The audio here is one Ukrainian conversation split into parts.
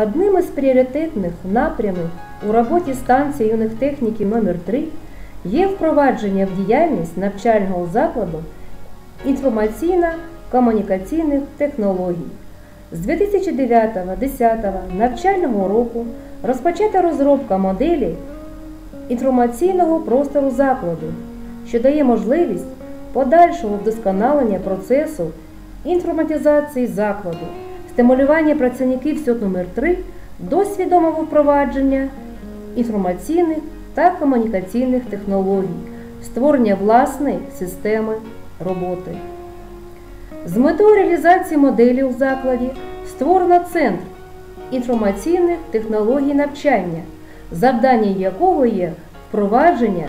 Одним із пріоритетних напрямів у роботі станції юних техніків номер 3 є впровадження в діяльність навчального закладу інформаційно-комунікаційних технологій. З 2009-2010 навчального року розпочата розробка моделі інформаційного простору закладу, що дає можливість подальшого вдосконалення процесу інформатизації закладу, стимулювання працівників СьОТ номер 3 до свідомого впровадження інформаційних та комунікаційних технологій, створення власної системи роботи. З метою реалізації моделі у закладі створено Центр інформаційних технологій навчання, завдання якого є впровадження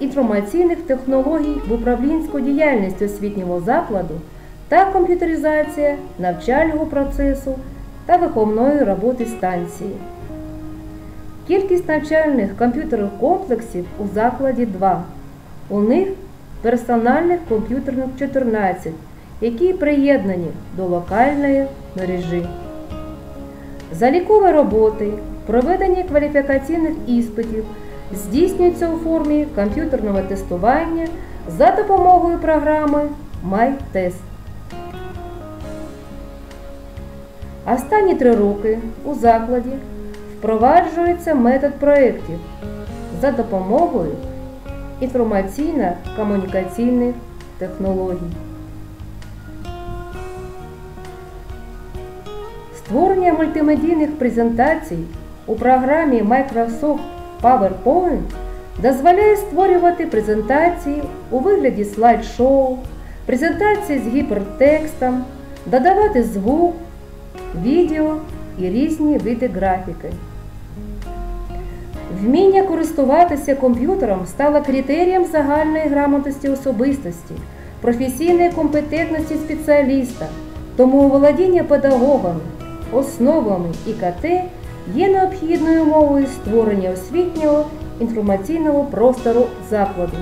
інформаційних технологій в управлінську діяльність освітнього закладу та комп'ютеризація навчального процесу та виховної роботи станції. Кількість навчальних комп'ютерних комплексів у закладі 2. У них персональних комп'ютерних 14, які приєднані до локальної мережі. Залікові роботи, проведення кваліфікаційних іспитів здійснюються у формі комп'ютерного тестування за допомогою програми MyTest. Останні три роки у закладі впроваджується метод проєктів за допомогою інформаційно-комунікаційних технологій. Створення мультимедійних презентацій у програмі Microsoft PowerPoint дозволяє створювати презентації у вигляді слайд-шоу, презентації з гіпертекстом, додавати звук, відео і різні види графіки. Вміння користуватися комп'ютером стало критерієм загальної грамотності особистості, професійної компетентності спеціаліста, тому володіння педагогами, основами ІКТ є необхідною умовою створення освітнього інформаційного простору закладу.